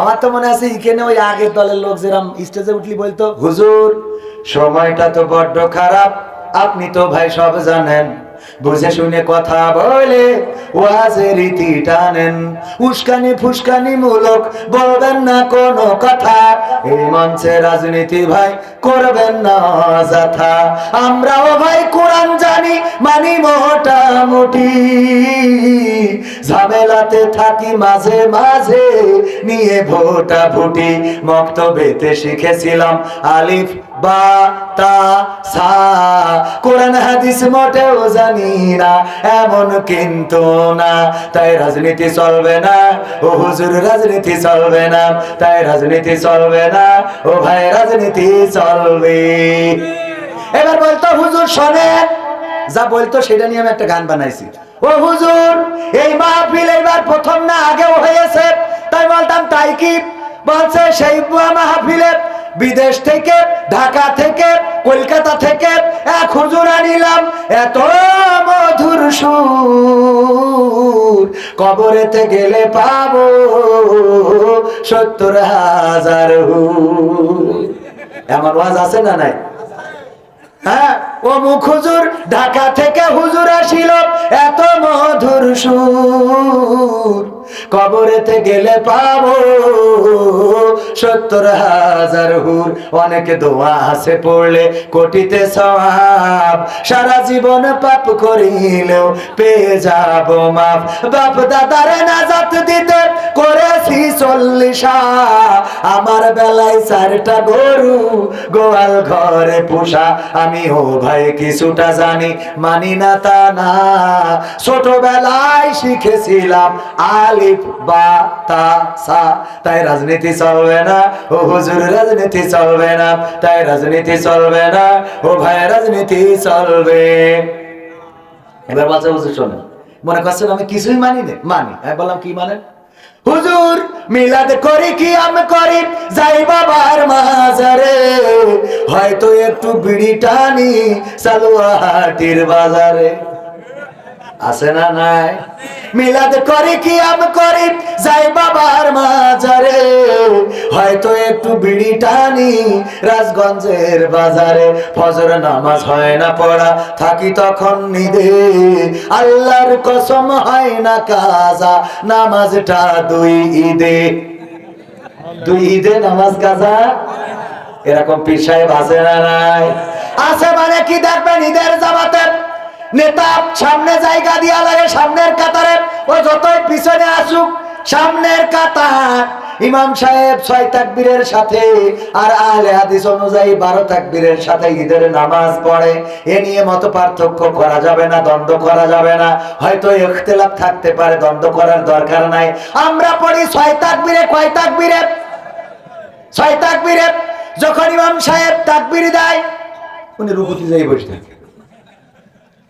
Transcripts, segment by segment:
আমার তো মনে আছে, এখানে ওই আগের দলের লোক যেরকম স্টেজে উঠলি বলতো, হুজুর, সময়টা তো বড্ড খারাপ, আপনি তো ভাই সব জানেন। বুঝে শুনে কথা বলে রীতি টানেন। উস্কানি ফুসকানি মূলক বলবেন না কোনো কথা। এই মঞ্চে রাজনীতি ভাই করবেন না অযথা। আমরাও ভাই কোরআন জানি, মানি মোটামুটি। ঝামেলাতে থাকি মাঝে মাঝে, নিয়ে ভোটা ভুটি মক্তবেতে শিখেছিলাম। আলিফ, বা, তা, সা, কোরআন, হাদিস মোটেও জানি না, এমন কিন্তু না। তাই রাজনীতি চলবে না, ও হুজুর, রাজনীতি চলবে না। তাই রাজনীতি চলবে না, ও ভাই, রাজনীতি চলবে। এবার বলতো, হুজুর, শোনেন। যা বলতো সেটা নিয়ে আমি একটা গান বানাইছি। ও হুজুর, এই মাহফিল এবার প্রথম না আগেও হয়েছে। তাই বলতাম, তাই কি? বলছে, সেই মাহফিলে বিদেশ থেকে, ঢাকা থেকে, কলকাতা থেকে এক হুজুর আনিলাম। এত মধুর সুর, কবরেতে গেলে পাবো সত্তর হাজার এমন ওয়াজ আছে না নাই? হ্যাঁ? মুখ হুজুর, ঢাকা থেকে হুজুর আসিল। এত মধুর সুর। কবরেতে গেলে পাবো সত্তর হাজার হুর। অনেকে দোয়া আছে পড়লে কোটিতে সব সারা জীবন পাপ করিলেও পেয়ে যাব মাপ বাপ দাদারে নাজাত দিতে করেছি চল্লিশা। বেলায় চারটা গরু, গোয়াল ঘরে পোষা। আমি, ও ভাই, কিছুটা জানি, মানি না তা না। ছোটবেলায় শিখেছিলাম আলিফ, বা, তা, সা। তাই রাজনীতি চলবে না। ও হুজুর, রাজনীতি চলবে না। তাই রাজনীতি চলবে না। ও ভাই, রাজনীতি চলবে। এবার বাচ্চা হুজুর শোনেন। মনে করছেন আমি কিছুই মানি না মানি। আমি বললাম, কি মানেন হুজুর, মিলাদ করি কি আমি করি যাই বাবার মাজারে। হয়তো একটু বিড়ি টানি সালুয়াহাটির বাজারে। আছে না নাই? মিলাদ করি কি আম করি? যাই বাবার মাজারে। হয়তো একটু বিড়ি টানি রাজগঞ্জের বাজারে। ফজর নামাজ হয় না পড়া, থাকি তখন নিদে। আল্লাহর কসম হয় না কাজা, নামাজটা দুই ঈদে। দুই ঈদে নামাজ কাজা? এরকম পীর আছে না নাই? আছে মানে কি দেখবেন ঈদের জামাতে? নেতা সামনে জায়গা দিয়া লাগে, সামনের কাতারে। ও যতই পিছনে আসুক, সামনের কাতার। ইমাম সাহেব ছয় তাকবীরের সাথে আর আহলে হাদিস অনুযায়ী বারো তাকবীরের সাথে ঈদের নামাজ পড়ে। এ নিয়ে মত পার্থক্য করা যাবে না, দ্বন্দ্ব করা যাবে না। হয়তো ইখতিলাফ থাকতে পারে, দ্বন্দ্ব করার দরকার নাই। আমরা পড়ি ছয় তাকবীরে, কয় তাকবীরে? ছয় তাকবীরে। যখন ইমাম সাহেব তাকবীর দেয়, উনি রুকুতি যাই বসে থাকে।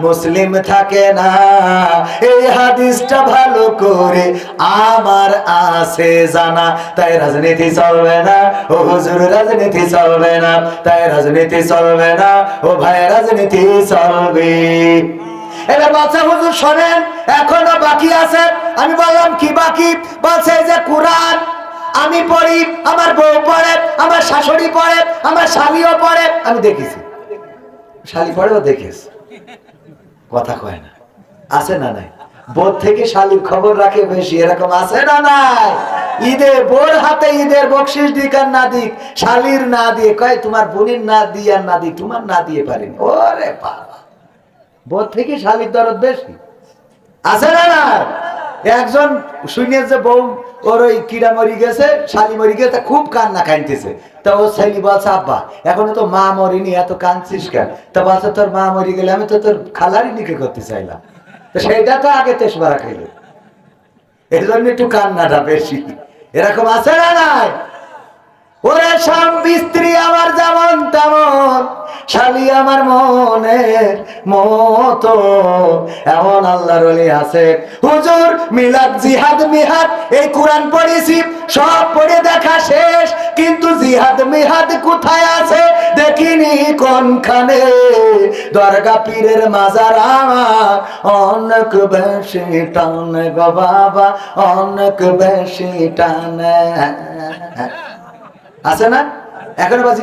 মুসলিম থাকে না। এই হাদিসটা ভালো করে আমার আছে জানা। তাই রাজনীতি চলবে না। ও হুজুর, রাজনীতি চলবে না। তাই রাজনীতি চলবে না। ও ভাই, রাজনীতি চলবে। এবার বাচ্চা হুজুর শোনেন, এখনও বাকি আছে। আমি বললাম, কি বাকি? বলছে যে, কোরআন। আমি পড়ি, আমার বউ পড়ে, আমার শাশুড়ি পড়ে, আমার স্বামীও পড়ে। আমি দেখেছি। শালি পড়েও দেখেছি। কথা কয় না। আছে না নাই? বোর থেকে শালির খবর রাখে বেশি, এরকম আছে না নাই? ঈদে বোর হাতে ঈদের বকশিস দিক আর না দিক, শালির না দিয়ে, কয় তোমার বোনের না দিয়ে আর না দিক, তোমার না দিয়ে পারিনি। ওরে বাবা। বোর থেকে শালির দরদ বেশি। আছে না না একজন শুনে যে বউ ওর ওই কিড়া মরি গেছে, শালি মরি গেছে খুব কান্না কানতেছে তা ও ছেলে বলছে, আব্বা, এখনও তো মা মরিনি, এত কাঁদছিস কেন? তা বলছে, তোর মা মরি গেলে আমি তো তোর খালারই নিকে করতে চাইলাম। তো সেইটা তো আগে তেসবারা খাইলো এর জন্য একটু কান্নাটা বেশি। এরকম আছে না নাই? ওরে স্বামী স্ত্রী আমার যেমন তেমন। শালি আমার মনের মতো। এমন আল্লাহর আছে। হুজুর, মিলাদ, জিহাদ, মিহাদ, এই কোরআন পড়েছি, সব পড়ে দেখা শেষ। কিন্তু জিহাদ, মিহাদ কোথায় আছে? দেখিনি কোনখানে। দরগা পীরের মাজার আমার অনেক বেশি টানে বাবা, অনেক বেশি টানে। আছে না? এখনও বাজি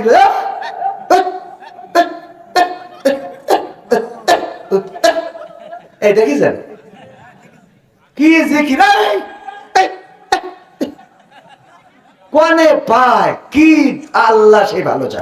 এই দেখিছেন কি যে কি কনে পায়? কি আল্লাহ সে ভালো জানে।